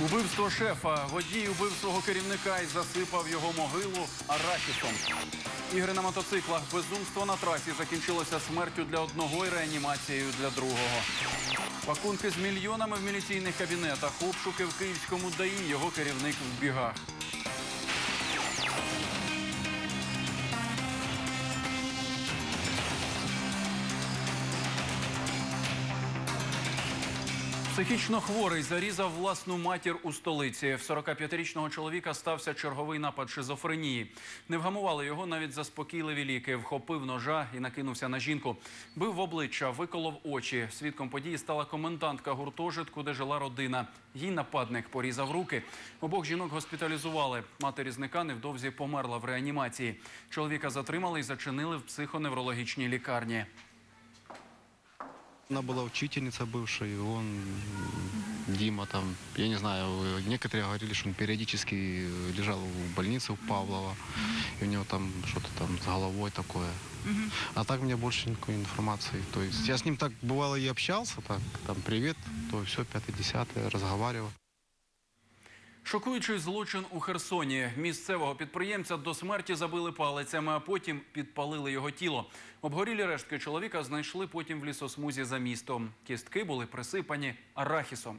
Убивство шефа. Водій убив свого керівника і засипав його могилу арахісом. Ігри на мотоциклах. Безумство на трасі закінчилося смертю для одного і реанімацією для другого. Пакунки з мільйонами в міліційних кабінетах. Обшуки в київському ДАІ. Його керівник в бігах. Психічно хворий зарізав власну матір у столиці. В 45-річного чоловіка стався черговий напад шизофренії. Не вгамували його навіть заспокійливі ліки. Вхопив ножа і накинувся на жінку. Бив в обличчя, виколов очі. Свідком події стала комендантка гуртожитку, де жила родина. Їй нападник порізав руки. Обох жінок госпіталізували. Мати різника невдовзі померла в реанімації. Чоловіка затримали і зачинили в психоневрологічній лікарні. Она была учительница бывшая, и он, м, Дима там, я не знаю, э, некоторые говорили, что он периодически э, лежал в больнице у Павлова, и у него там что-то там с головой такое. А так у меня больше никакой информации. То есть я с ним так бывало и общался, так, там, привет, то все, пятый, десятый, разговаривал. Шокуючий злочин у Херсоні. Місцевого підприємця до смерті забили палицями, а потім підпалили його тіло. Обгорілі рештки чоловіка знайшли потім в лісосмузі за містом. Кістки були присипані арахісом.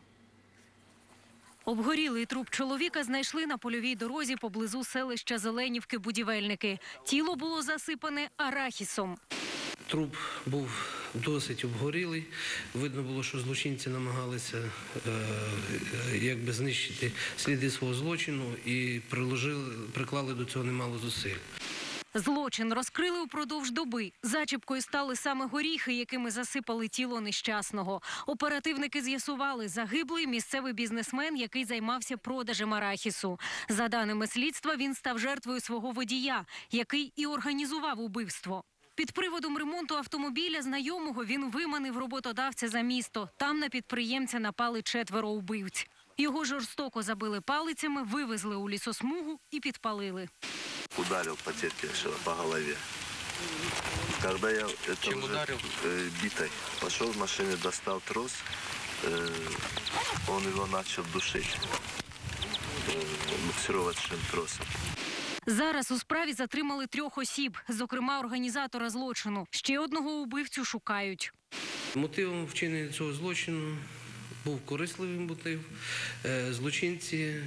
Обгорілий труп чоловіка знайшли на польовій дорозі поблизу селища Зеленівки будівельники. Тіло було засипане арахісом. Труп був досить обгорілий. Видно було, що злочинці намагалися е, якби знищити сліди свого злочину і приложили, приклали до цього немало зусиль. Злочин розкрили упродовж доби. Зачіпкою стали саме горіхи, якими засипали тіло нещасного. Оперативники з'ясували, загиблий місцевий бізнесмен, який займався продажем арахісу. За даними слідства, він став жертвою свого водія, який і організував убивство. Під приводом ремонту автомобіля знайомого він виманив роботодавця за місто. Там на підприємця напали четверо убивць. Його жорстоко забили палицями, вивезли у лісосмугу і підпалили. ударил по тетке что по голове. Когда я это Чем уже, ударил? э, битой пошел в машине, достал трос, э, он его начал душить э, буксировочным тросом. Зараз у справі затримали трьох осіб, зокрема організатора злочину. Ще одного убивцю шукають. Мотивом вчинення цього злочину був корисливий мотив. Е, Злочинці е,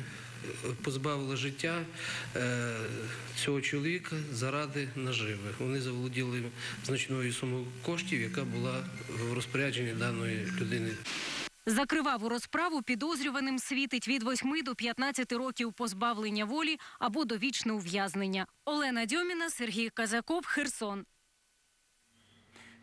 позбавили життя е, цього чоловіка заради наживи. Вони заволоділи значною сумою коштів, яка була в розпорядженні даної людини. За криваву розправу підозрюваним світить від 8 до 15 років позбавлення волі або довічне ув'язнення. Олена Дьоміна, Сергій Казаков, Херсон.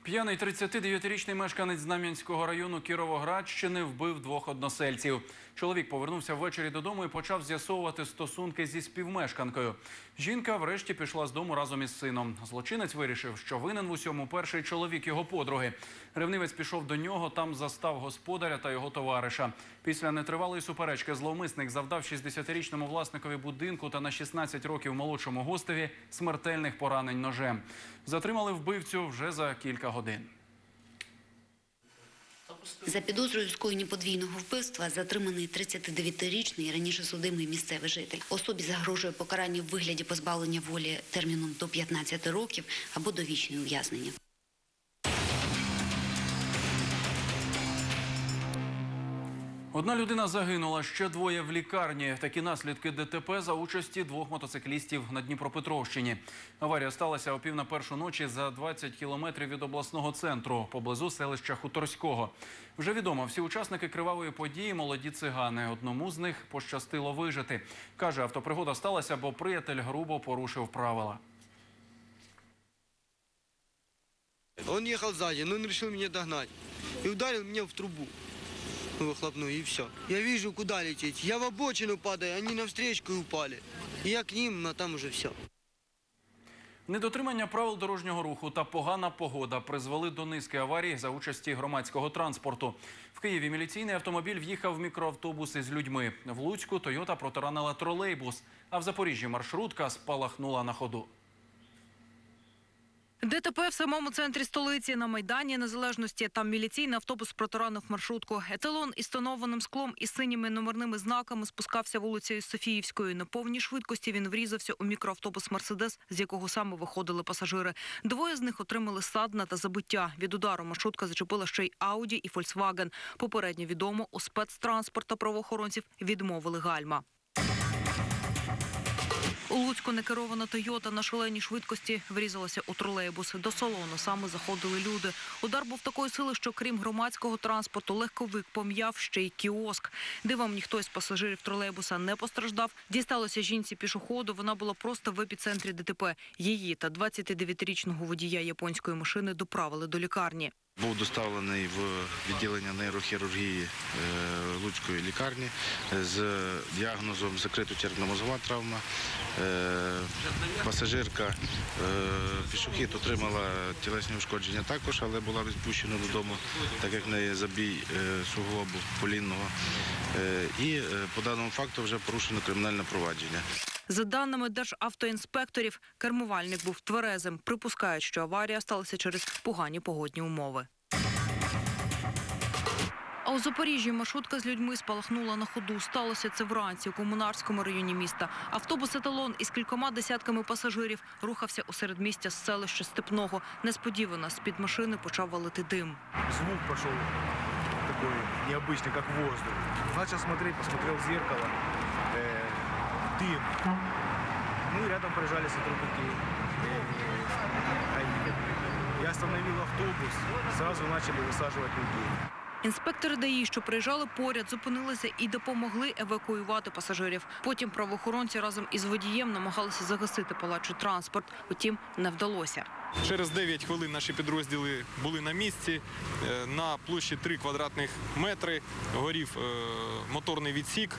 П'яний 39-річний мешканець Знам'янського району Кіровоградщини вбив двох односельців. Чоловік повернувся ввечері додому і почав з'ясовувати стосунки зі співмешканкою. Жінка врешті пішла з дому разом із сином. Злочинець вирішив, що винен в усьому перший чоловік його подруги. Ревнивець пішов до нього, там застав господаря та його товариша. Після нетривалої суперечки зловмисник завдав 60-річному власникові будинку та на 16 років молодшому гостеві смертельних поранень ножем. Затримали вбивцю вже за кілька годин. За підозрою скоєння подвійного вбивства затриманий 39-річний раніше судимий місцевий житель. Особі загрожує покарання в вигляді позбавлення волі терміном до 15 років або довічне ув'язнення. Одна людина загинула, ще двоє в лікарні. Такі наслідки ДТП за участі двох мотоциклістів на Дніпропетровщині. Аварія сталася о пів на першу ночі за 20 кілометрів від обласного центру поблизу селища Хуторського. Вже відомо, всі учасники кривавої події молоді цигани. Одному з них пощастило вижити. Каже, автопригода сталася, бо приятель грубо порушив правила. Он ехал сзади, но он решил меня догнать. И ударил меня в трубу. Ну, выхлопную, и все. Я вижу, куда лететь. Я в обочину падаю, они навстречу и упали. И я к ним, а там уже все. Недотримання правил дорожнього руху та погана погода призвели до низки аварій за участі громадського транспорту. В Києві міліційний автомобіль в'їхав в мікроавтобус із людьми. В Луцьку Тойота протаранила тролейбус, а в Запоріжжі маршрутка спалахнула на ходу. ДТП в самому центрі столиці на Майдані Незалежності. Там міліційний автобус протаранив маршрутку. Еталон із тонованим склом і синіми номерними знаками спускався вулицею Софіївською. На повній швидкості він врізався у мікроавтобус Мерседес, з якого саме виходили пасажири. Двоє з них отримали садна та забиття. Від удару маршрутка зачепила ще й Ауді і Фольксваген. Попередньо відомо у спецтранспорт та правоохоронців відмовили гальма. У Луцьку некерована Тойота на шаленій швидкості врізалася у тролейбус. До салону саме заходили люди. Удар був такої сили, що крім громадського транспорту, легковик пом'яв ще й кіоск. Дивом ніхто із пасажирів тролейбуса не постраждав. Дісталося жінці пішоходу. Вона була просто в епіцентрі ДТП. Її та 29-річного водія японської машини доправили до лікарні. Був доставлений в відділення нейрохірургії е, Луцької лікарні з діагнозом закрита черепно-мозгова травма. Е, Пасажирка е, пішохід отримала тілесні ушкодження також, але була відпущена додому, так як в неї забій е, суглобу колінного. Е, І е, по даному факту вже порушено кримінальне провадження. За даними державтоінспекторів, кермувальник був тверезим. Припускають, що аварія сталася через погані погодні умови. А у Запоріжжі маршрутка з людьми спалахнула на ходу. Сталося це вранці у комунарському районі міста. Автобус еталон із кількома десятками пасажирів рухався у середмістя з селища Степного. Несподівано з під машини почав валити дим. звук пошел такой необычный, как воздух. Начал смотреть, посмотрел в зеркало, э, дым. Ну и рядом проезжали сотрудники э, АИ. Я остановил автобус, сразу начали высаживать людей. Інспектори ДАІ, що приїжджали поряд, зупинилися і допомогли евакуювати пасажирів. Потім правоохоронці разом із водієм намагалися загасити палачий транспорт. Утім, не вдалося. Через 9 хвилин наші підрозділи були на місці. Е, На площі 3 квадратних метри горів е, моторний відсік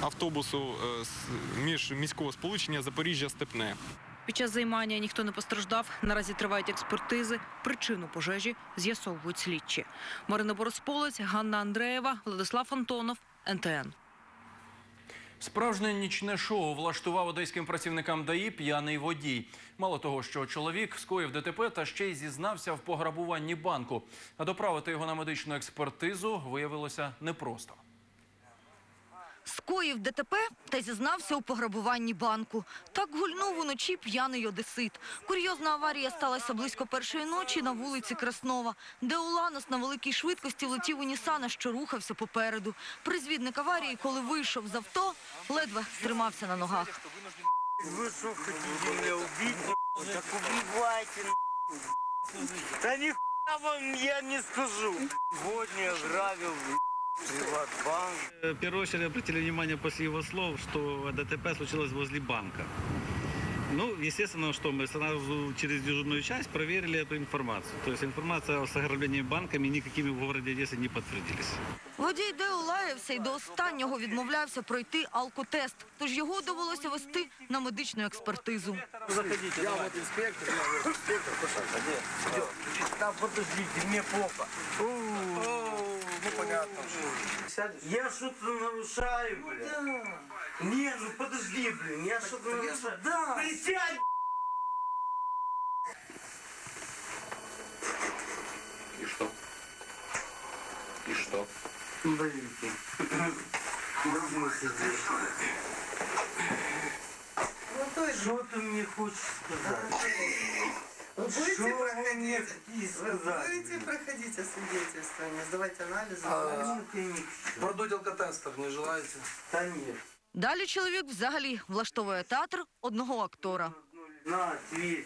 автобусу е, з- між міського сполучення Запоріжжя-Степне. Під час займання ніхто не постраждав. Наразі тривають експертизи. Причину пожежі з'ясовують слідчі. Марина Борисполець, Ганна Андреєва, Владислав Антонов, НТН. Справжнє нічне шоу влаштував одеським працівникам ДАІ п'яний водій. Мало того, що чоловік скоїв ДТП та ще й зізнався в пограбуванні банку. А доправити його на медичну експертизу виявилося непросто. Скоїв ДТП та зізнався у пограбуванні банку. Так гульнув уночі п'яний одесит. Курйозна аварія сталася близько першої ночі на вулиці Краснова, де Уланос на великій швидкості влетів у Нісана, що рухався попереду. Призвідник аварії, коли вийшов з авто, ледве тримався на ногах. Вы что, хотите меня убить? Так убивайте, Да ни вам я не скажу. Сегодня ограбил Приватбанк. В первую очередь обратили внимание после его слов, что ДТП случилось возле банка. Ну, естественно, что мы сразу через дежурную часть проверили эту информацию. То есть информация с ограблениями банками никакими в городе Одессы не подтвердились. Водій Део лаявся і до останнього відмовлявся пройти алкотест, тож його довелося вести на медичну експертизу. Заходите, я вот инспектор, я вот инспектор, пожалуйста, где? Там подождите, мне плохо. Ну понятно. Я что-то нарушаю, бля. Не, ну подожди, блин, я что-то нарушаю. Да. Присядь, И что? И что? Блин. Что ты мне хочешь сказать? Что вы мне хотите сказать? Будете проходить освидетельствование, сдавать анализы. А, ты не- Продуть алкотестер не желаете? Да нет. Далі чоловік взагалі влаштовує театр одного актора. На, ответь.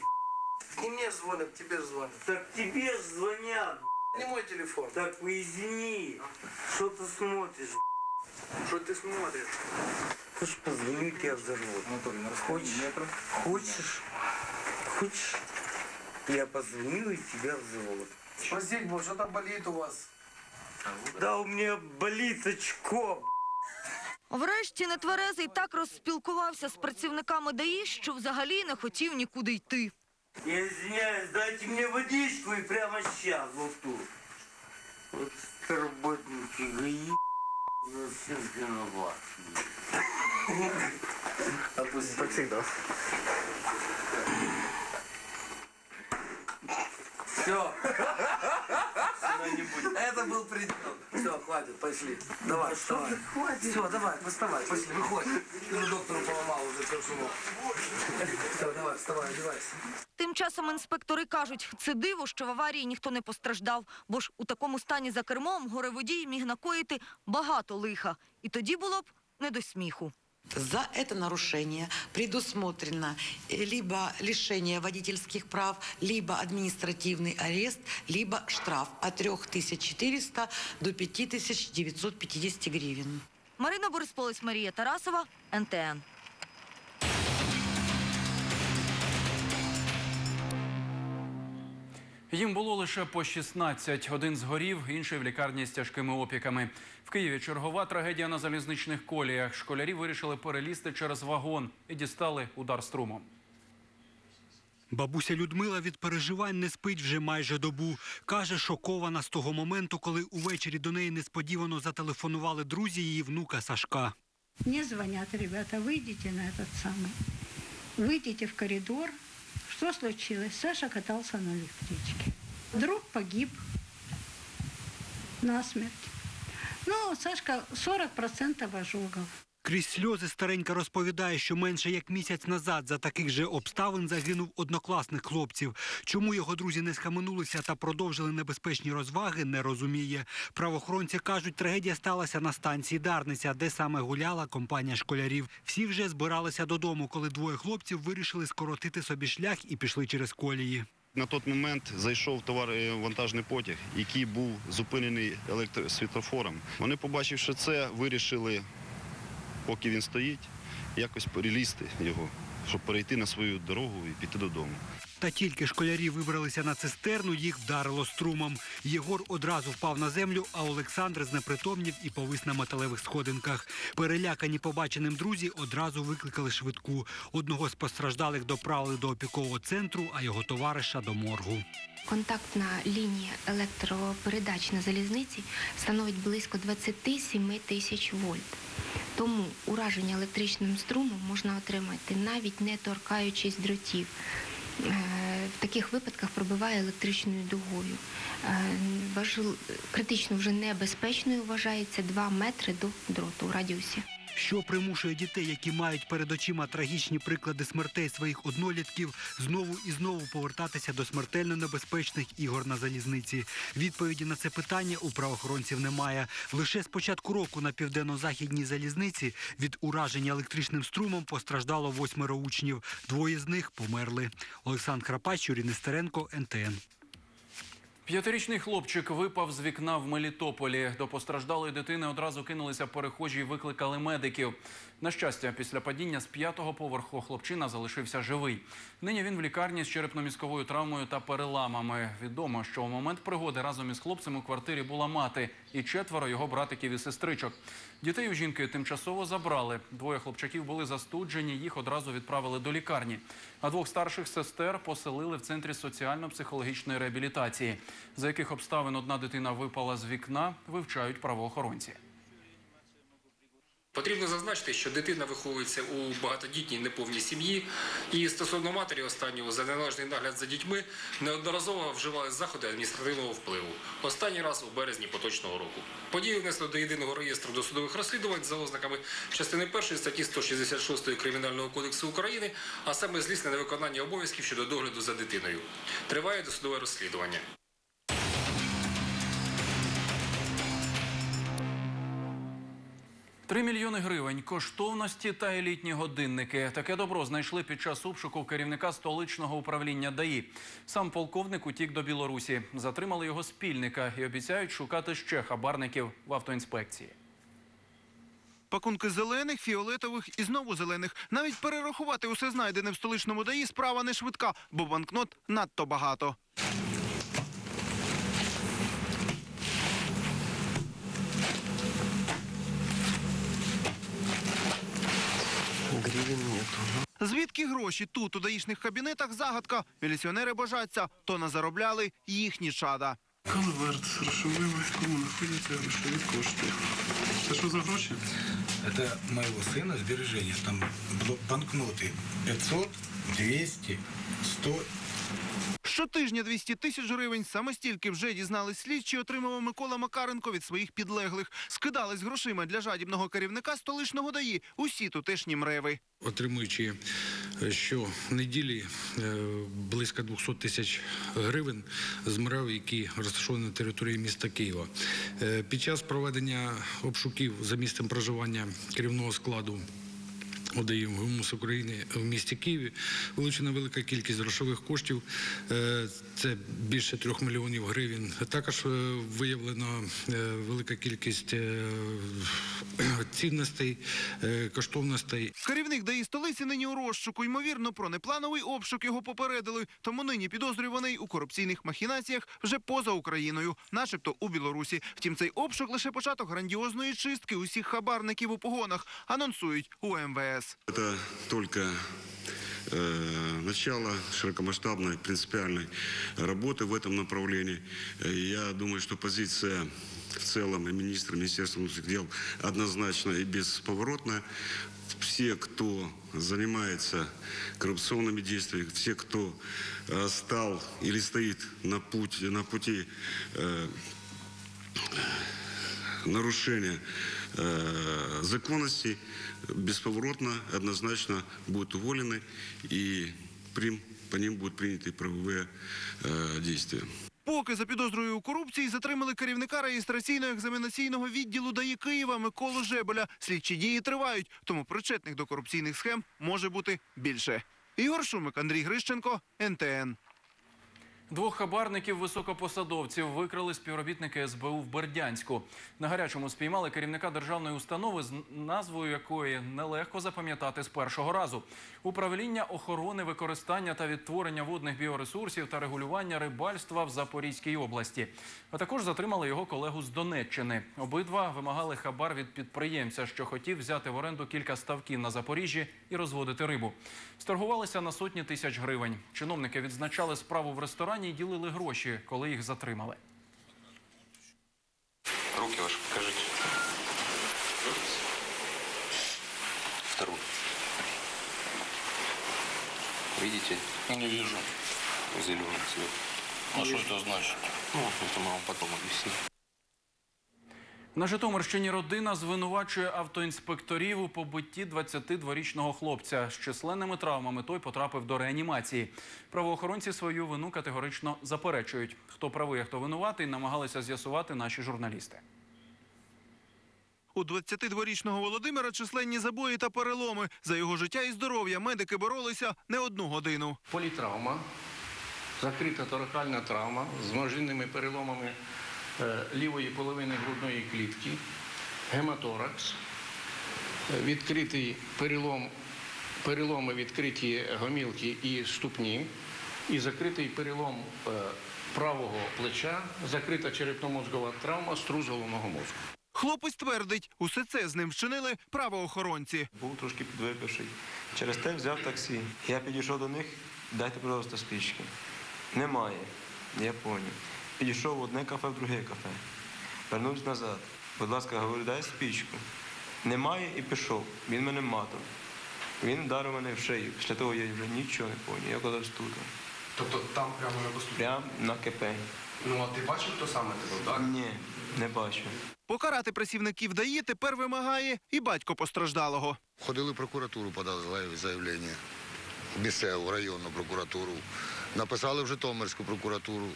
Не мне звонят, тебе же звонят. Так тебе ж звонят. Не мой телефон. Так извини. Что ты смотришь? Что ты смотришь? Хочешь позвоню, тебя взорвут. Хочешь? Хочешь? Хочешь? Я позвоню и тебя взорвут. Постель был, что там болит у вас? Да у меня болит очко. Врешті нетверезий так розспілкувався з працівниками ДАІ, що взагалі не хотів нікуди йти. Я извиняюсь, дайте мне водичку и прямо сейчас, вот тут. Вот работники ГАИ за все виноват. Так всегда. Все. Это был предел. Все, хватит, пошли. Давай, вставай. Все, давай, вставай, пошли, выходи. Ты уже доктору поломал уже все, что мог. Все, давай, вставай, одевайся. Тим часом інспектори кажуть, це диво, що в аварії ніхто не постраждав, бо ж у такому стані за кермом горе-водій міг накоїти багато лиха. І тоді було б не до сміху. За это нарушение предусмотрено либо лишение водительских прав, либо административный арест, либо штраф от 3400 до 5950 гривен. Марина Борисполець, Марія Тарасова, НТН. Їм було лише по 16. Один згорів, інший в лікарні з тяжкими опіками. В Києві чергова трагедія на залізничних коліях. Школярі вирішили перелізти через вагон і дістали удар струмом. Бабуся Людмила від переживань не спить вже майже добу. Каже, шокована з того моменту, коли увечері до неї несподівано зателефонували друзі її внука Сашка. Мне звонят, ребята, выйдите на этот самый, выйдите в коридор. Что случилось? Саша катался на электричке. Друг погиб насмерть. Ну, Сашка 40% ожогов. Крізь сльози старенька розповідає, що менше як місяць назад за таких же обставин загинув однокласник хлопців. Чому його друзі не схаменулися та продовжили небезпечні розваги, не розуміє. Правоохоронці кажуть, трагедія сталася на станції Дарниця, де саме гуляла компанія школярів. Всі вже збиралися додому, коли двоє хлопців вирішили скоротити собі шлях і пішли через колії. На той момент зайшов товаровантажний потяг, який був зупинений електросвітлофором. Вони, побачивши це, вирішили, поки він стоїть, якось перелізти його, щоб перейти на свою дорогу і піти додому. Та тільки школярі вибралися на цистерну, їх вдарило струмом. Єгор одразу впав на землю, а Олександр знепритомнів і повис на металевих сходинках. Перелякані побаченим друзі одразу викликали швидку. Одного з постраждалих доправили до опікового центру, а його товариша до моргу. Контактна лінія електропередач на залізниці становить близько 27 тисяч вольт. Тому ураження електричним струмом можна отримати навіть не торкаючись дротів. Е, В таких випадках пробиває електричною дугою. Е, Критично вже небезпечною вважається 2 метри до дроту у радіусі. Що примушує дітей, які мають перед очима трагічні приклади смертей своїх однолітків, знову і знову повертатися до смертельно небезпечних ігор на залізниці? Відповіді на це питання у правоохоронців немає. Лише з початку року на південно-західній залізниці від ураження електричним струмом постраждало восьмеро учнів. Двоє з них померли. Олександр Храпач, Юрій Нестеренко, НТН. П'ятирічний хлопчик випав з вікна в Мелітополі. До постраждалої дитини одразу кинулися перехожі і викликали медиків. На щастя, після падіння з п'ятого поверху хлопчина залишився живий. Нині він в лікарні з черепно-мізковою травмою та переламами. Відомо, що у момент пригоди разом із хлопцем у квартирі була мати і четверо його братиків і сестричок. Дітей у жінки тимчасово забрали. Двоє хлопчаків були застуджені, їх одразу відправили до лікарні. А двох старших сестер поселили в центрі соціально-психологічної реабілітації. За яких обставин одна дитина випала з вікна, вивчають правоохоронці. Потрібно зазначити, що дитина виховується у багатодітній неповній сім'ї, і стосовно матері останнього за неналежний нагляд за дітьми неодноразово вживали заходи адміністративного впливу. Останній раз у березні поточного року. Події внесли до єдиного реєстру досудових розслідувань за ознаками частини 1 статті 166 Кримінального кодексу України, а саме злісне невиконання обов'язків щодо догляду за дитиною. Триває досудове розслідування. Три мільйони гривень, коштовності та елітні годинники. Таке добро знайшли під час обшуку керівника столичного управління ДАІ. Сам полковник утік до Білорусі. Затримали його спільника і обіцяють шукати ще хабарників в автоінспекції. Пакунки зелених, фіолетових і знову зелених. Навіть перерахувати усе знайдене в столичному ДАІ справа не швидка, бо банкнот надто багато. Звідки гроші тут у даїшних кабінетах загадка. Міліціонери божаться, то не заробляли їхні чада. Конверт з грошовими, кому знаходяться грошові кошти. Це що за гроші? Это моего сына сбережения. Там бл- банкноты 500, 200, 100 Щотижня 200 тисяч гривень. Саме стільки вже дізнались слідчі, отримав Микола Макаренко від своїх підлеглих. Скидались грошима для жадібного керівника столичного ДАІ усі тутешні мреви. Отримуючи е, щонеділі е, близько 200 тисяч гривень з МРЕВ, які розташовані на території міста Києва. Е, Під час проведення обшуків за місцем проживання керівного складу ОДАІ ГУМУС України в місті Києві вилучена велика кількість грошових коштів. Е, Це більше трьох мільйонів гривень. Також е, виявлено е, велика кількість цінностей, коштовностей. Керівник ДАІ столиці нині у розшуку. Ймовірно, про неплановий обшук його попередили. Тому нині підозрюваний у корупційних махінаціях вже поза Україною, начебто у Білорусі. Втім, цей обшук лише початок грандіозної чистки усіх хабарників у погонах, анонсують у МВС. Это только э, начало широкомасштабной принципиальной работы в этом направлении. Э, Я думаю, что позиция в целом и министра Министерства внутренних дел однозначно и бесповоротная. Все, кто занимается коррупционными действиями, все, кто э, стал или стоит на пути, на пути э, нарушения законности бесповоротно, однозначно будут уволены и прим- по ним будут приняты правовые э, действия. Поки за підозрою у корупції затримали керівника реєстраційно-екзаменаційного відділу ДАІ Києва Миколу Жебеля. Слідчі дії тривають, тому причетних до корупційних схем може бути більше. Ігор Шумик, Андрій Грищенко, НТН. Двох хабарників високопосадовців викрали співробітники СБУ в Бердянську. На гарячому спіймали керівника державної установи, з назвою якої нелегко запам'ятати з першого разу. Управління охорони, використання та відтворення водних біоресурсів та регулювання рибальства в Запорізькій області. А також затримали його колегу з Донеччини. Обидва вимагали хабар від підприємця, що хотів взяти в оренду кілька ставків на Запоріжжі і розводити рибу. Сторгувалися на сотні тисяч гривень. Чиновники відзначали справу в ресторані і ділили гроші, коли їх затримали. Руки ваши покажите. Видите? Не вижу. Зеленый цвет. А что это значит? Ну, это мы вам потом объясним. На Житомирщині родина звинувачує автоінспекторів у побитті 22-річного хлопця. З численними травмами той потрапив до реанімації. Правоохоронці свою вину категорично заперечують. Хто правий, а хто винуватий, намагалися з'ясувати наші журналісти. У 22-річного Володимира численні забої та переломи. За його життя і здоров'я медики боролися не одну годину. Політравма, закрита торакальна травма з множинними переломами е, лівої половини грудної клітки, гематоракс, е, відкритий перелом, переломи відкриті гомілки і ступні, і закритий перелом е, правого плеча, закрита черепно-мозгова травма струс головного мозку. Хлопець твердить, усе це з ним вчинили правоохоронці. Був трошки підвипивший. Через те взяв таксі. Я підійшов до них, дайте, будь ласка, спічки. Немає. Я поняв. Підійшов в одне кафе, в друге кафе. Вернувся назад. Будь ласка, говорю, дай спічку. Немає і пішов. Він мене матом. Він вдарив мене в шию. Після того я вже нічого не поняв. Я казав тут. Тобто там прямо на посту? Прям на КП. Ну, а ти бачив, хто саме тебе, так? Ні, не бачу. Покарати працівників ДАІ тепер вимагає і батько постраждалого. Ходили в прокуратуру, подали заявлення, місцеву районну прокуратуру. Написали в Житомирську прокуратуру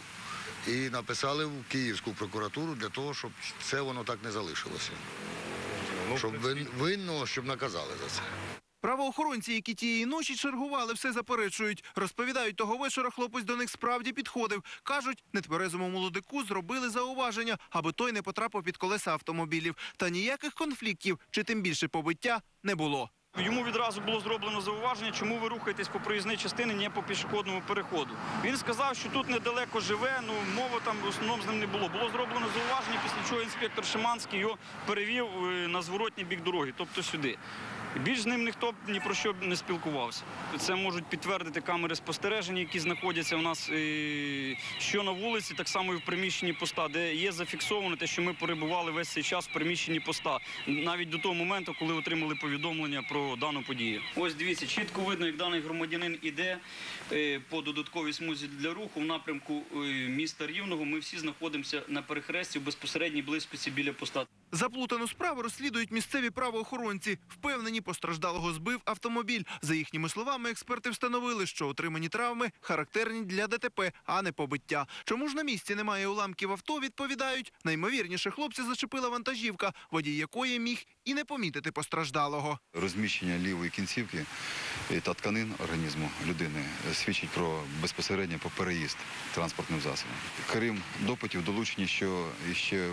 і написали в Київську прокуратуру для того, щоб це воно так не залишилося. Щоб вин- винного, щоб наказали за це. Правоохоронці, які тієї ночі чергували, все заперечують. Розповідають, того вечора хлопець до них справді підходив. Кажуть, нетверезому молодику зробили зауваження, аби той не потрапив під колеса автомобілів. Та ніяких конфліктів чи тим більше побиття не було. Йому відразу було зроблено зауваження, чому ви рухаєтесь по проїзній частині, не по пішохідному переходу. Він сказав, що тут недалеко живе, ну мови там в основному з ним не було. Було зроблено зауваження, після чого інспектор Шиманський його перевів е, на зворотній бік дороги, тобто сюди. Більш з ним ніхто ні про що не спілкувався. Це можуть підтвердити камери спостереження, які знаходяться у нас що на вулиці, так само і в приміщенні поста, де є зафіксовано те, що ми перебували весь цей час в приміщенні поста, навіть до того моменту, коли отримали повідомлення про дану подію. Ось дивіться, чітко видно, як даний громадянин іде е, по додатковій смузі для руху в напрямку е, міста Рівного. Ми всі знаходимося на перехресті в безпосередній близькості біля поста. Заплутану справу розслідують місцеві правоохоронці. Впевнені, постраждалого збив автомобіль. За їхніми словами, експерти встановили, що отримані травми характерні для ДТП, а не побиття. Чому ж на місці немає уламків авто, відповідають. Наймовірніше, хлопці зачепила вантажівка, водій якої міг і не помітити постраждалого. Розміщення лівої кінцівки е, та тканин організму людини е, свідчить про безпосередньо про переїзд транспортним засобом. Крім допитів, долучені, що ще е,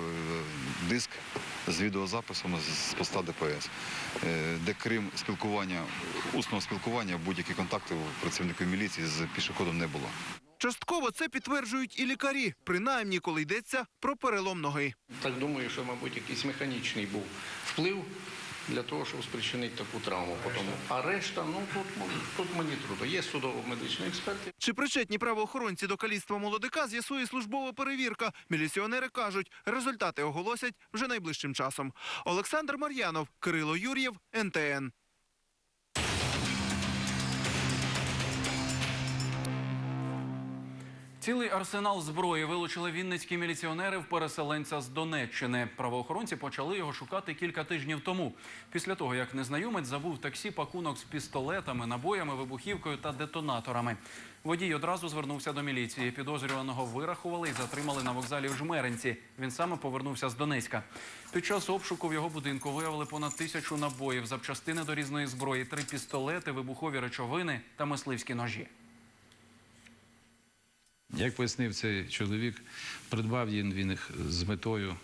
диск з відеозаписами з поста ДПС, е, де крім спілкування, усного спілкування, будь-які контакти працівників міліції з пішоходом не було. Частково це підтверджують і лікарі, принаймні коли йдеться про перелом ноги. Так думаю, що, мабуть, якийсь механічний був вплив для того, щоб спричинити таку травму. Потім. А решта, ну тут, тут мені трудно. Є судово-медичні експерти. Чи причетні правоохоронці до каліцтва молодика з'ясує службова перевірка. Міліціонери кажуть, результати оголосять вже найближчим часом. Олександр Мар'янов, Кирило Юр'єв, НТН. Цілий арсенал зброї вилучили вінницькі міліціонери в переселенця з Донеччини. Правоохоронці почали його шукати кілька тижнів тому. Після того, як незнайомець забув таксі пакунок з пістолетами, набоями, вибухівкою та детонаторами. Водій одразу звернувся до міліції. Підозрюваного вирахували і затримали на вокзалі в Жмеринці. Він саме повернувся з Донецька. Під час обшуку в його будинку виявили понад тисячу набоїв, запчастини до різної зброї, три пістолети, вибухові речовини та мисливські ножі. Як пояснив цей чоловік, придбав він їх з метою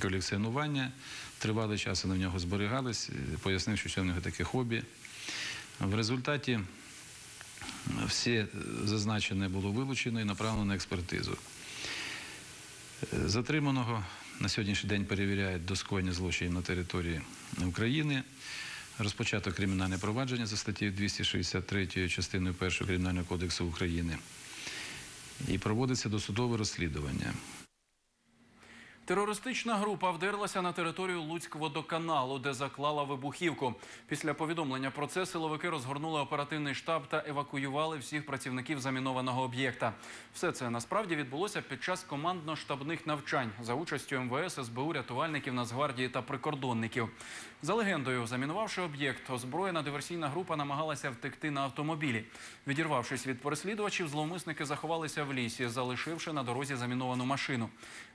колекціонування. Тривалий час в нього зберігались. Пояснив, що це в нього таке хобі. В результаті все зазначене було вилучено і направлено на експертизу. Затриманого на сьогоднішній день перевіряють до скоєння злочинів на території України. Розпочато кримінальне провадження за статтею 263 частиною 1 Кримінального кодексу України і проводиться досудове розслідування. Терористична група вдерлася на територію Луцькводоканалу, де заклала вибухівку. Після повідомлення про це силовики розгорнули оперативний штаб та евакуювали всіх працівників замінованого об'єкта. Все це насправді відбулося під час командно-штабних навчань за участю МВС, СБУ, рятувальників Нацгвардії та прикордонників. За легендою, замінувавши об'єкт, озброєна диверсійна група намагалася втекти на автомобілі. Відірвавшись від переслідувачів, зловмисники заховалися в лісі, залишивши на дорозі заміновану машину.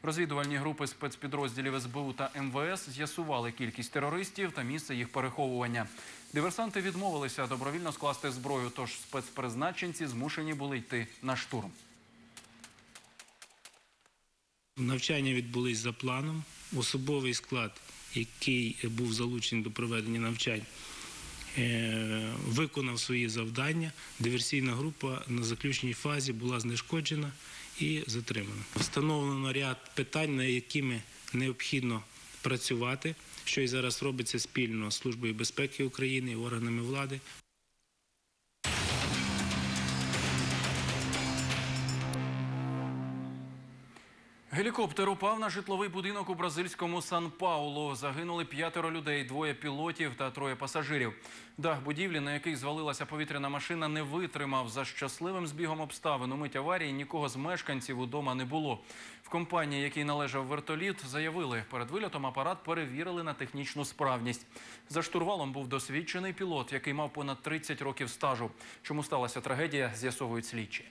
Розвідувальні групи спецпідрозділів СБУ та МВС з'ясували кількість терористів та місце їх переховування. Диверсанти відмовилися добровільно скласти зброю, тож спецпризначенці змушені були йти на штурм. Навчання відбулись за планом. Особовий склад, який був залучений до проведення навчань, е, виконав свої завдання. Диверсійна група на заключній фазі була знешкоджена і затримана. Встановлено ряд питань, над якими необхідно працювати, що і зараз робиться спільно з Службою безпеки України і органами влади. Гелікоптер упав на житловий будинок у бразильському Сан-Паулу. Загинули п'ятеро людей, двоє пілотів та троє пасажирів. Дах будівлі, на який звалилася повітряна машина, не витримав. За щасливим збігом обставин у мить аварії нікого з мешканців удома не було. В компанії, якій належав вертоліт, заявили, перед вильотом апарат перевірили на технічну справність. За штурвалом був досвідчений пілот, який мав понад 30 років стажу. Чому сталася трагедія, з'ясовують слідчі.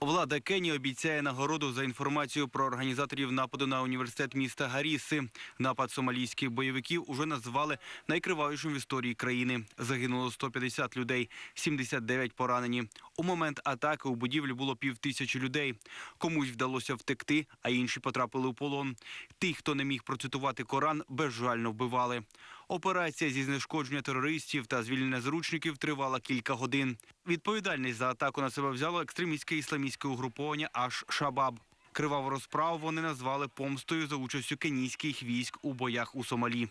Влада Кенії обіцяє нагороду за інформацію про організаторів нападу на університет міста Гаріси. Напад сомалійських бойовиків уже назвали найкривавішим в історії країни. Загинуло 150 людей, 79 поранені. У момент атаки у будівлі було півтисячі людей. Комусь вдалося втекти, а інші потрапили у полон. Тих, хто не міг процитувати Коран, безжально вбивали. Операція зі знешкодження терористів та звільнення заручників тривала кілька годин. Відповідальність за атаку на себе взяло екстремістське ісламістське угруповання аж Шабаб. Криваву розправу вони назвали помстою за участю кенійських військ у боях у Сомалі.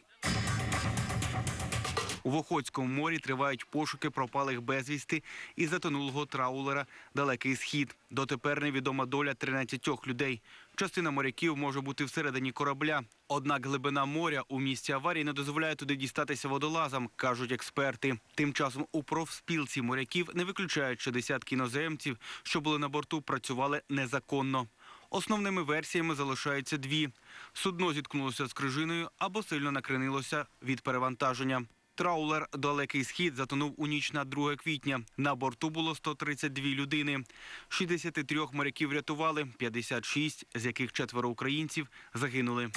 У Охотському морі тривають пошуки пропалих безвісти і затонулого траулера Далекий Схід. Дотепер невідома доля 13 людей. Частина моряків може бути всередині корабля. Однак глибина моря у місці аварії не дозволяє туди дістатися водолазам, кажуть експерти. Тим часом у профспілці моряків не виключають, що десятки іноземців, що були на борту, працювали незаконно. Основними версіями залишаються дві: судно зіткнулося з крижиною або сильно накренилося від перевантаження. Траулер Далекий Схід затонув у ніч на 2 квітня. На борту було 132 людини. 63 моряків рятували, 56, з яких четверо українців, загинули.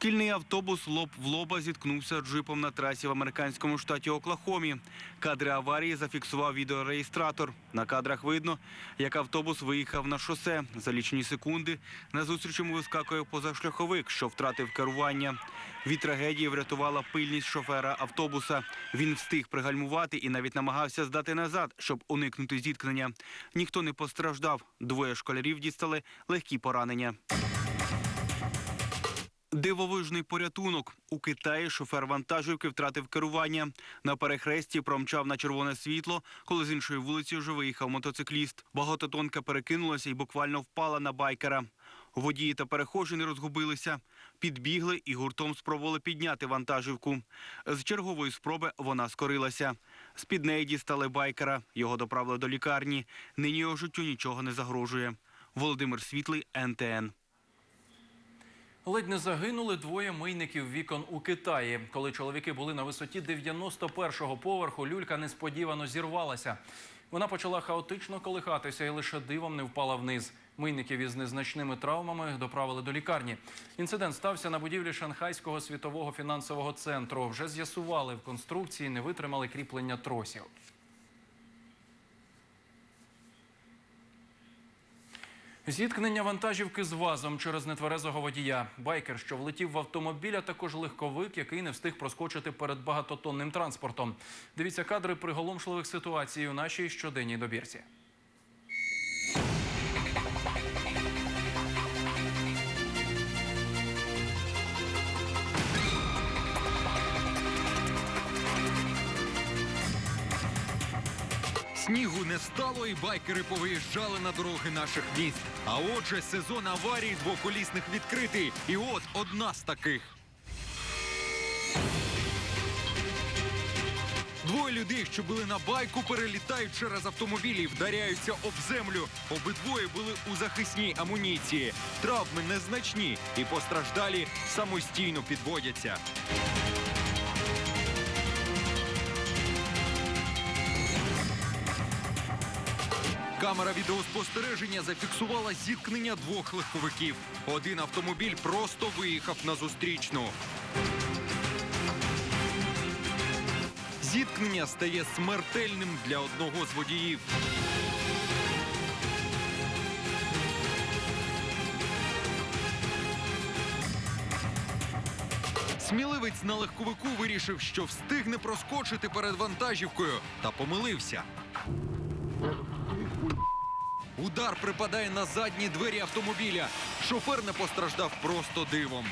Шкільний автобус лоб в лоба зіткнувся джипом на трасі в американському штаті Оклахомі. Кадри аварії зафіксував відеореєстратор. На кадрах видно, як автобус виїхав на шосе. За лічені секунди назустріч йому вискакує позашляховик, що втратив керування. Від трагедії врятувала пильність шофера автобуса. Він встиг пригальмувати і навіть намагався здати назад, щоб уникнути зіткнення. Ніхто не постраждав. Двоє школярів дістали легкі поранення. Дивовижний порятунок. У Китаї шофер вантажівки втратив керування. На перехресті промчав на червоне світло, коли з іншої вулиці вже виїхав мотоцикліст. Багатотонка перекинулася і буквально впала на байкера. Водії та перехожі не розгубилися. Підбігли і гуртом спробували підняти вантажівку. З чергової спроби вона скорилася. З-під неї дістали байкера. Його доправили до лікарні. Нині його життю нічого не загрожує. Володимир Світлий, НТН. Ледь не загинули двоє мийників вікон у Китаї. Коли чоловіки були на висоті 91-го поверху, люлька несподівано зірвалася. Вона почала хаотично колихатися і лише дивом не впала вниз. Мийників із незначними травмами доправили до лікарні. Інцидент стався на будівлі Шанхайського світового фінансового центру. Вже з'ясували в конструкції, не витримали кріплення тросів. Зіткнення вантажівки з вазом через нетверезого водія. Байкер, що влетів в автомобіль, а також легковик, який не встиг проскочити перед багатотонним транспортом. Дивіться кадри приголомшливих ситуацій у нашій щоденній добірці. Снігу не стало, і байкери повиїжджали на дороги наших міст. А отже, сезон аварій двоколісних відкритий. І от одна з таких. Двоє людей, що були на байку, перелітають через автомобілі, і вдаряються об землю. Обидвоє були у захисній амуніції. Травми незначні і постраждалі самостійно підводяться. Камера відеоспостереження зафіксувала зіткнення двох легковиків. Один автомобіль просто виїхав на зустрічну. Зіткнення стає смертельним для одного з водіїв. Сміливець на легковику вирішив, що встигне проскочити перед вантажівкою, та помилився. Удар припадає на задні двері автомобіля. Шофер не постраждав просто дивом.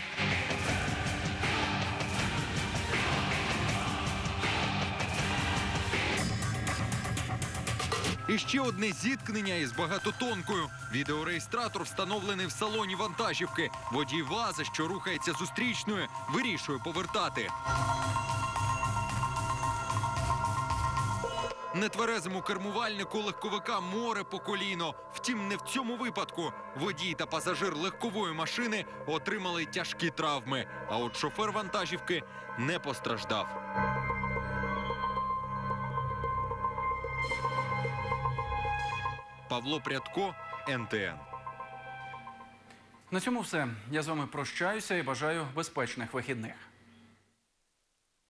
І ще одне зіткнення із багатотонкою. Відеореєстратор встановлений в салоні вантажівки. Водій вази, що рухається зустрічною, вирішує повертати. Нетверезому кермувальнику легковика море по коліно. Втім, не в цьому випадку. Водій та пасажир легкової машини отримали тяжкі травми. А от шофер вантажівки не постраждав. Павло Прядко, НТН. На цьому все. Я з вами прощаюся і бажаю безпечних вихідних.